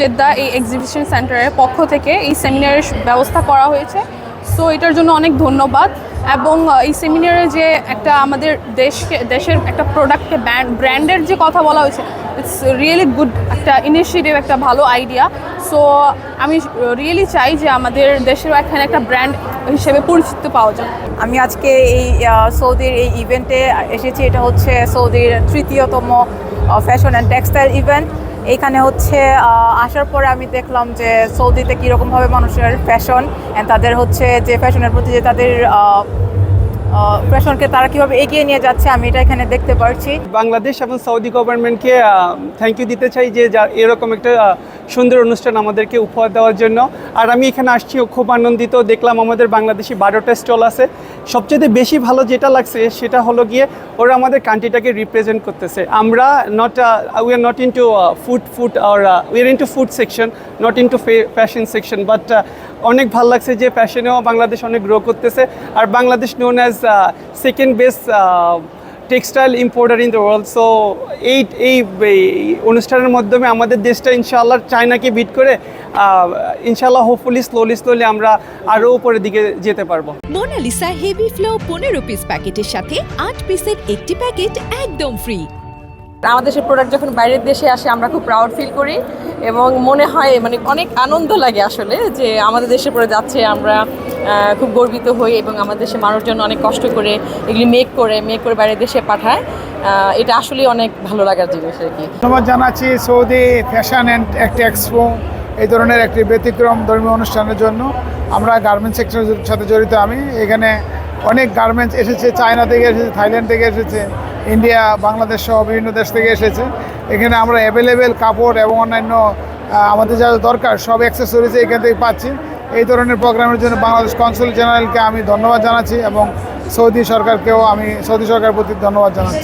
Jeddah এই exhibition সেন্টারের পক্ষ থেকে এই সেমিনারের ব্যবস্থা করা হয়েছে। সো এটার জন্য অনেক ধন্যবাদ। এবং এই সেমিনারে যে একটা আমাদের দেশকে, দেশের একটা প্রোডাক্টকে ব্র্যান্ডের যে কথা বলা হয়েছে ইটস রিয়েলি গুড একটা ইনিশিয়েটিভ একটা ভালো আইডিয়া সো আমি রিয়েলি চাই যে আমাদের দেশেরও এখানে একটা ব্র্যান্ড হিসেবে পরিচিত পাওয়া যায় আমি আজকে এই সৌদির এই ইভেন্টে এসেছি। এটা হচ্ছে সৌদির তৃতীয়তম ফ্যাশন অ্যান্ড টেক্সটাইল ইভেন্ট এইখানে হচ্ছে আসার পরে আমি দেখলাম যে সৌদিতে কীরকমভাবে মানুষের ফ্যাশন অ্যান্ড তাদের হচ্ছে যে ফ্যাশনের প্রতি যে তাদের ফ্যাশনকে তারা কীভাবে এগিয়ে নিয়ে যাচ্ছে আমি এটা এখানে দেখতে পারছি। বাংলাদেশ এবং সৌদি গভর্নমেন্টকে থ্যাংক ইউ দিতে চাই যে এরকম একটা সুন্দর অনুষ্ঠান আমাদেরকে উপহার দেওয়ার জন্য। আর আমি এখানে আসছি খুব আনন্দিত। দেখলাম আমাদের বাংলাদেশি বারোটা স্টল আছে। সবচেয়ে বেশি ভালো যেটা লাগছে সেটা হলো গিয়ে ওরা আমাদের কান্ট্রিটাকে রিপ্রেজেন্ট করতেছে। আমরা not we are not into food food R we are into food section not into fashion section but অনেক ভালো লাগছে যে ফ্যাশনেও বাংলাদেশ অনেক গ্রো করতেছে। আর Bangladesh known as second best textile importer in the world so এই এই অনুষ্ঠানের মাধ্যমে আমাদের দেশটা ইনশাআল্লাহ চায়নাকে বিট করে ইনশাআল্লাহ হোপফুলি স্লোলি স্লোলি আমরা আরও উপরের দিকে যেতে পারব। মোনালিসা হেভি ফ্লো পনেরো পিস প্যাকেটের সাথে আট পিসের একটি প্যাকেট একদম ফ্রি আমাদের দেশের প্রোডাক্ট যখন বাইরের দেশে আসে আমরা খুব প্রাউড ফিল করি এবং মনে হয় মানে অনেক আনন্দ লাগে আসলে যে আমাদের দেশে পরে যাচ্ছে আমরা খুব গর্বিত হই এবং আমাদের দেশে মানুষজন অনেক কষ্ট করে এগুলি মেক করে মেক করে বাইরের দেশে পাঠায়। এটা আসলেই অনেক ভালো লাগার জিনিস আর কি। ধন্যবাদ জানাচ্ছি সৌদি ফ্যাশন অ্যান্ড একটি এক্সপো এই ধরনের একটি ব্যতিক্রম ধর্মীয় অনুষ্ঠানের জন্য। আমরা গার্মেন্টস সেক্টরের সাথে জড়িত আমি। এখানে অনেক গার্মেন্টস এসেছে চায়না থেকে এসেছে থাইল্যান্ড থেকে এসেছে ইন্ডিয়া বাংলাদেশ সহ বিভিন্ন দেশ থেকে এসেছে। এখানে আমরা অ্যাভেলেবেল কাপড় এবং অন্যান্য আমাদের যা দরকার সব অ্যাক্সেসরিজ এখান থেকে পাচ্ছি। এই ধরনের প্রোগ্রামের জন্য বাংলাদেশ কনসুল জেনারেলকে আমি ধন্যবাদ জানাচ্ছি এবং সৌদি সরকারকেও আমি সৌদি সরকারের প্রতি ধন্যবাদ জানাচ্ছি।